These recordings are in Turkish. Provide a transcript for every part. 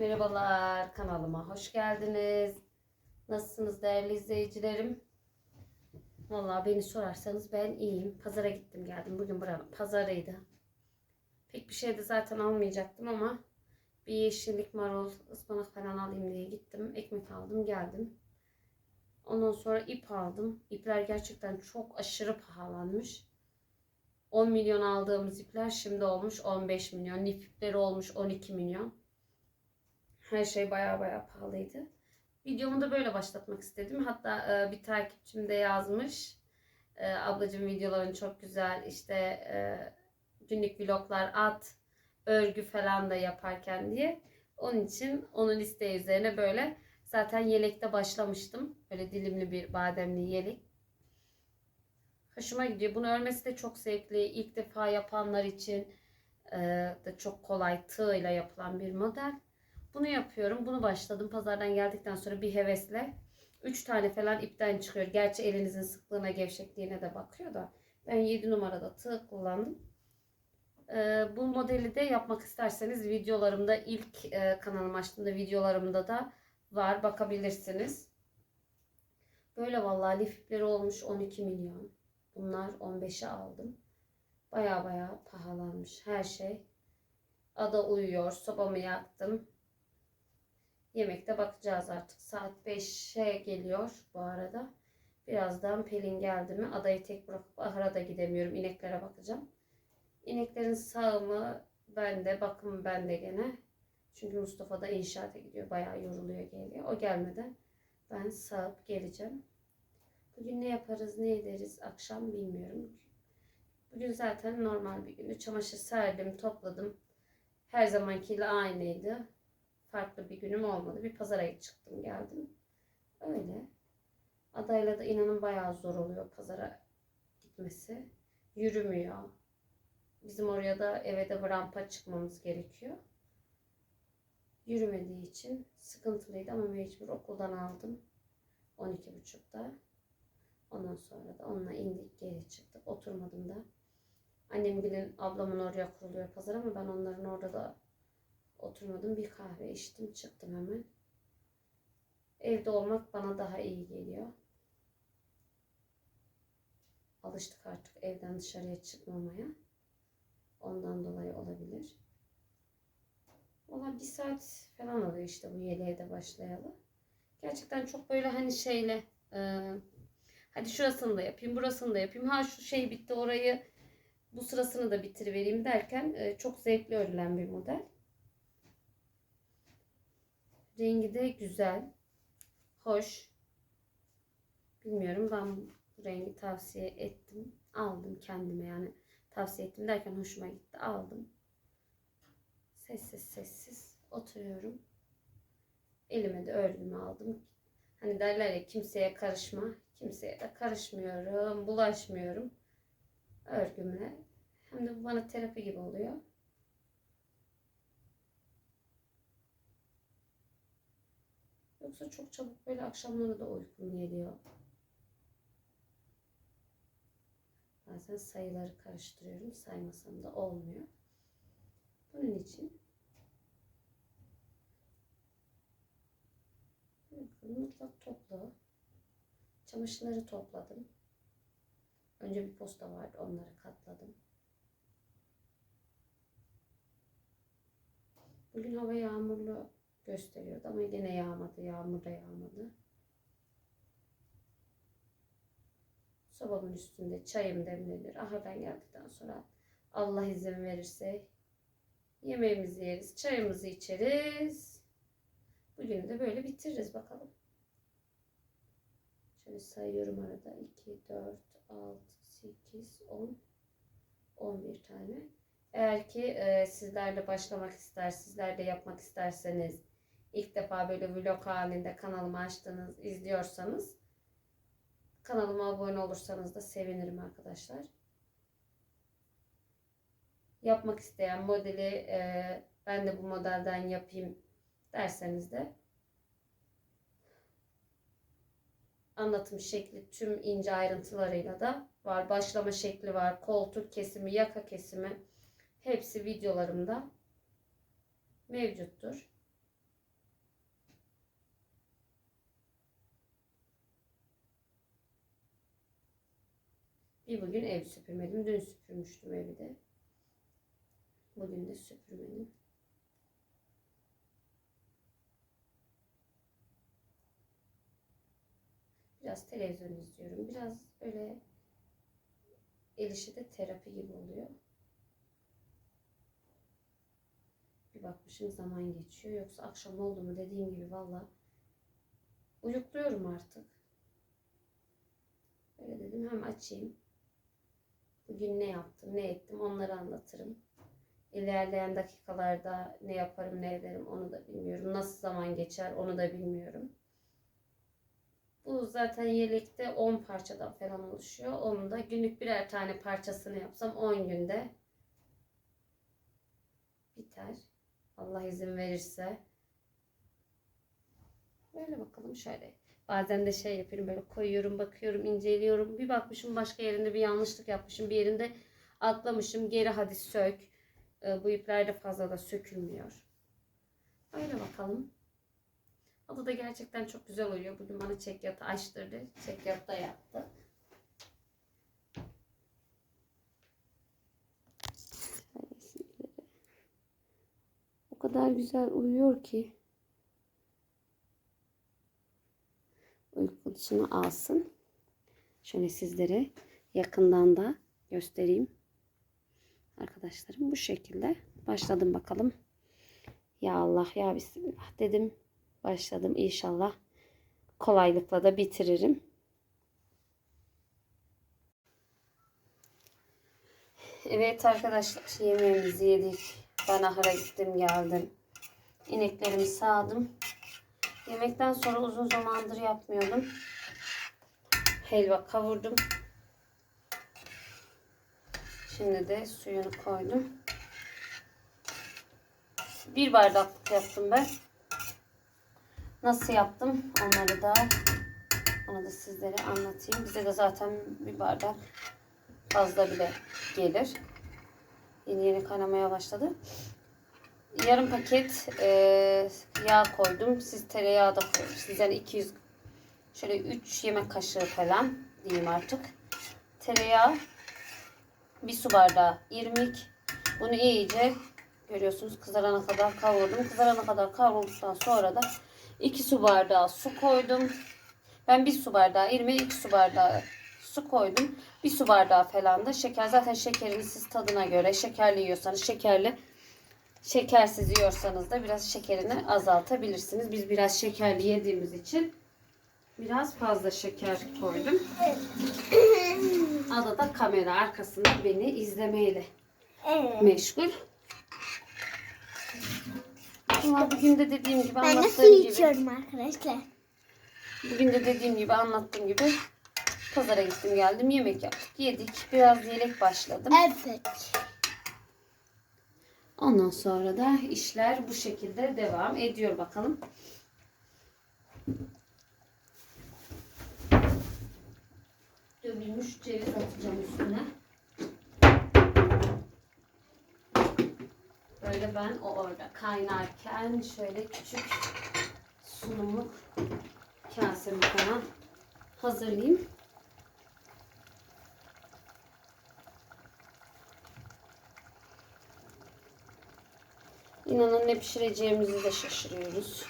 Merhabalar kanalıma hoş geldiniz. Nasılsınız değerli izleyicilerim? Vallahi beni sorarsanız ben iyiyim. Pazara gittim geldim. Bugün buranın pazarıydı. Pek bir şey de zaten almayacaktım ama bir yeşillik, marul, ıspanak falan alayım diye gittim. Ekmek aldım geldim. Ondan sonra ip aldım. İpler gerçekten çok aşırı pahalanmış. 10 milyon aldığımız ipler şimdi olmuş 15 milyon. Lif ipleri olmuş 12 milyon. Her şey baya baya pahalıydı. Videomu da böyle başlatmak istedim. Hatta e, bir takipçim de yazmış. E, ablacığım videoların çok güzel. İşte e, günlük vloglar at, örgü falan da yaparken diye. Onun için onun isteği üzerine böyle zaten yelekte başlamıştım. Böyle dilimli bir bademli yelek. Hoşuma gidiyor. Bunu örmesi de çok zevkli. İlk defa yapanlar için e, da çok kolay tığ ile yapılan bir model. Bunu yapıyorum. Bunu başladım. Pazardan geldikten sonra bir hevesle 3 tane falan ipten çıkıyor. Gerçi elinizin sıklığına, gevşekliğine de bakıyor da. Ben 7 numarada tığ kullandım. Ee, bu modeli de yapmak isterseniz videolarımda ilk e, kanalımı açtığımda videolarımda da var. Bakabilirsiniz. Böyle vallahi lif ipleri olmuş 12 milyon. Bunlar 15'e aldım. Baya baya pahalanmış her şey. Ada uyuyor. Sobamı yaktım. Yemekte bakacağız artık. Saat 5'e geliyor bu arada. Birazdan Pelin geldi mi adayı tek bırakıp ahıra da gidemiyorum. İneklere bakacağım. İneklerin sağımı bende, bakımı bende gene. Çünkü Mustafa da inşaata gidiyor. Bayağı yoruluyor geliyor. O gelmeden ben sağıp geleceğim. Bugün ne yaparız, ne ederiz akşam bilmiyorum. Bugün zaten normal bir gündü. Çamaşır serdim, topladım. Her zamankiyle aynıydı farklı bir günüm olmadı. Bir pazara çıktım geldim. Öyle. Adayla da inanın bayağı zor oluyor pazara gitmesi. Yürümüyor. Bizim oraya da eve de rampa çıkmamız gerekiyor. Yürümediği için sıkıntılıydı ama mecbur okuldan aldım. 12.30'da. Ondan sonra da onunla indik geri çıktık. Oturmadım da. Annem gidin ablamın oraya kuruluyor pazar ama ben onların orada da Oturmadım bir kahve içtim çıktım hemen. Evde olmak bana daha iyi geliyor. Alıştık artık evden dışarıya çıkmamaya. Ondan dolayı olabilir. Valla bir saat falan oluyor işte bu yeleğe de başlayalı. Gerçekten çok böyle hani şeyle e, hadi şurasını da yapayım burasını da yapayım. Ha şu şey bitti orayı bu sırasını da bitirivereyim derken e, çok zevkli örülen bir model. Rengi de güzel. Hoş. Bilmiyorum ben bu rengi tavsiye ettim. Aldım kendime yani. Tavsiye ettim derken hoşuma gitti. Aldım. Sessiz sessiz oturuyorum. Elime de örgümü aldım. Hani derler ya kimseye karışma. Kimseye de karışmıyorum. Bulaşmıyorum. Örgümle. Hem de bu bana terapi gibi oluyor. Yoksa çok çabuk böyle akşamları da uykum geliyor. Bazen sayıları karıştırıyorum. Saymasam da olmuyor. Bunun için mutfak toplu. Çamaşırları topladım. Önce bir posta vardı. Onları katladım. Bugün hava yağmurlu gösteriyordu ama yine yağmadı. Yağmur da yağmadı. Sobamın üstünde çayım demlenir. Ahırdan geldikten sonra Allah izin verirse yemeğimizi yeriz. Çayımızı içeriz. Bugün de böyle bitiririz bakalım. Şöyle sayıyorum arada. 2, 4, 6, 8, 10, 11 tane. Eğer ki e, sizler de başlamak ister, sizler de yapmak isterseniz ilk defa böyle vlog halinde kanalımı açtınız, izliyorsanız kanalıma abone olursanız da sevinirim arkadaşlar. Yapmak isteyen modeli e, ben de bu modelden yapayım derseniz de anlatım şekli tüm ince ayrıntılarıyla da var. Başlama şekli var. Koltuk kesimi, yaka kesimi hepsi videolarımda mevcuttur. Bir bugün ev süpürmedim. Dün süpürmüştüm evi de. Bugün de süpürmedim. Biraz televizyon izliyorum. Biraz öyle el işi de terapi gibi oluyor. Bir bakmışım zaman geçiyor. Yoksa akşam oldu mu dediğim gibi valla uyukluyorum artık. Öyle dedim hem açayım. Bugün ne yaptım, ne ettim onları anlatırım. İlerleyen dakikalarda ne yaparım, ne ederim onu da bilmiyorum. Nasıl zaman geçer onu da bilmiyorum. Bu zaten yelekte 10 parçadan falan oluşuyor. Onun da günlük birer tane parçasını yapsam 10 günde biter. Allah izin verirse. Böyle bakalım şöyle. Bazen de şey yapıyorum böyle koyuyorum, bakıyorum, inceliyorum. Bir bakmışım başka yerinde bir yanlışlık yapmışım. Bir yerinde atlamışım. Geri hadi sök. Ee, bu ipler de fazla da sökülmüyor. Öyle bakalım. Adı da gerçekten çok güzel oluyor. Bugün bana çekyatı açtırdı. Çekyat da yaptı. O kadar güzel uyuyor ki. Uykusunu alsın. Şöyle sizlere yakından da göstereyim. Arkadaşlarım bu şekilde. Başladım bakalım. Ya Allah ya Bismillah dedim. Başladım inşallah. Kolaylıkla da bitiririm. Evet arkadaşlar yemeğimizi yedik. Ben ahıra gittim geldim. İneklerimi sağdım. Yemekten sonra uzun zamandır yapmıyordum. Helva kavurdum. Şimdi de suyunu koydum. Bir bardaklık yaptım ben. Nasıl yaptım onları da onu da sizlere anlatayım. Bize de zaten bir bardak fazla bile gelir. Yeni yeni kaynamaya başladı. Yarım paket e, yağ koydum. Siz tereyağı da koyun. Sizden 200 şöyle 3 yemek kaşığı falan diyeyim artık. Tereyağı bir su bardağı irmik. Bunu iyice görüyorsunuz kızarana kadar kavurdum. Kızarana kadar kavrulduktan sonra da 2 su bardağı su koydum. Ben bir su bardağı irmiğe 2 su bardağı su koydum. Bir su bardağı falan da şeker. Zaten şekerini siz tadına göre şekerli yiyorsanız şekerli Şekersiz yiyorsanız da biraz şekerini azaltabilirsiniz. Biz biraz şekerli yediğimiz için biraz fazla şeker koydum. Ada da kamera arkasında beni izlemeyle Evet. meşgul. Ama bugün de dediğim gibi Ben anlattığım gibi içiyorum arkadaşlar. bugün de dediğim gibi anlattığım gibi pazara gittim geldim yemek yaptık yedik biraz yelek başladım. Evet. Ondan sonra da işler bu şekilde devam ediyor bakalım. Dövülmüş ceviz atacağım üstüne. Böyle ben o orada kaynarken şöyle küçük sunumluk kasemi falan hazırlayayım. İnanın ne pişireceğimizi de şaşırıyoruz.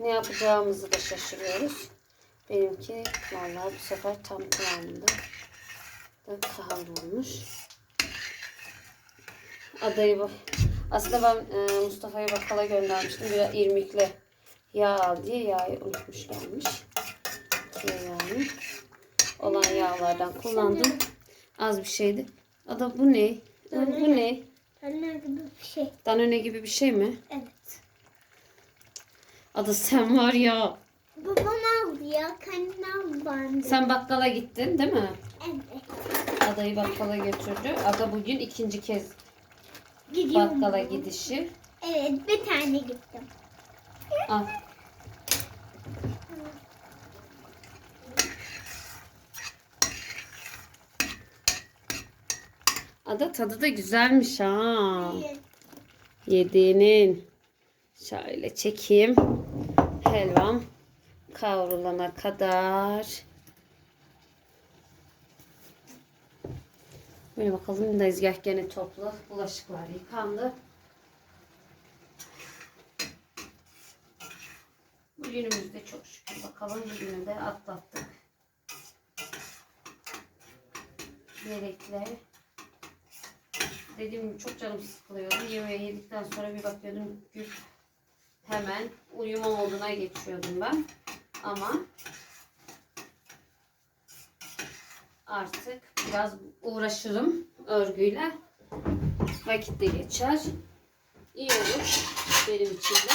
Ne yapacağımızı da şaşırıyoruz. Benimki vallahi bu sefer tam kıvamında da kavrulmuş. Adayı bak. Aslında ben e, Mustafa'ya bakkala göndermiştim. Bir irmikle yağ al diye yağı unutmuş gelmiş. Yani olan yağlardan kullandım. Az bir şeydi. Ada bu ne? Bu ne? Anne gibi bir şey. Danone gibi bir şey mi? Evet. Ada sen var ya. Babam aldı ya. Kendine bandı. Sen bakkala gittin değil mi? Evet. Adayı bakkala götürdü. Ada bugün ikinci kez Gidiyorum. bakkala gidişi. Evet bir tane gittim. Al. Ada tadı da güzelmiş ha. Yediğinin. Şöyle çekeyim. Helvam kavrulana kadar. Böyle bakalım tezgah gene toplu. Bulaşıklar yıkandı. Bugünümüzde çok şükür bakalım bugünü de atlattık. Yelekle. Dediğim gibi çok canım sıkılıyordu. Yemeği yedikten sonra bir bakıyordum güp hemen uyuma moduna geçiyordum ben. Ama artık biraz uğraşırım örgüyle. Vakit de geçer. İyi olur benim için de.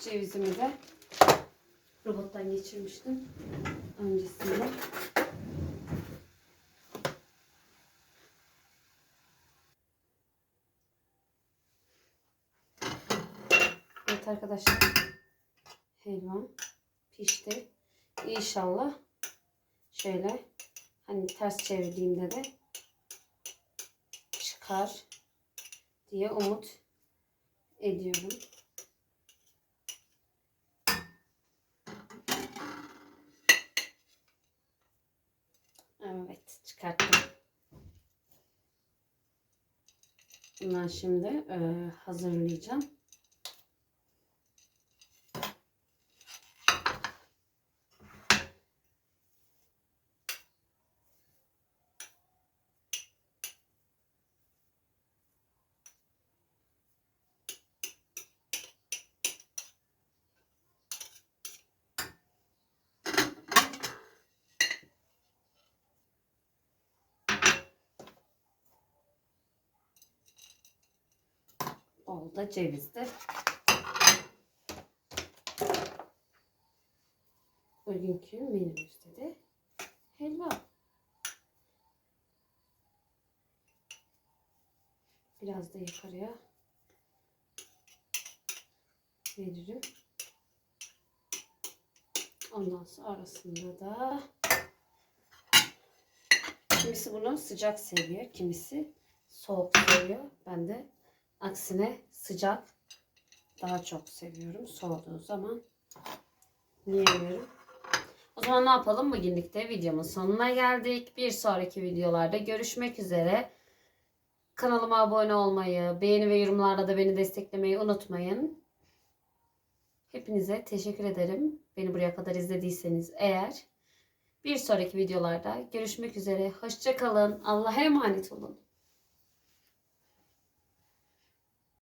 Cevizimi de robottan geçirmiştim öncesinde. Evet arkadaşlar. Helvam pişti. İnşallah şöyle hani ters çevirdiğimde de çıkar diye umut ediyorum. Evet çıkarttım. Bundan şimdi e, hazırlayacağım. Bol da cevizli. Bugünkü menümüzde de helva. Biraz da yukarıya veririm. Ondan sonra arasında da kimisi bunu sıcak seviyor, kimisi soğuk seviyor. Ben de Aksine sıcak daha çok seviyorum. Soğuduğu zaman yiyemiyorum. O zaman ne yapalım? Bugünlük de videomun sonuna geldik. Bir sonraki videolarda görüşmek üzere. Kanalıma abone olmayı, beğeni ve yorumlarda da beni desteklemeyi unutmayın. Hepinize teşekkür ederim. Beni buraya kadar izlediyseniz eğer. Bir sonraki videolarda görüşmek üzere. Hoşçakalın. Allah'a emanet olun.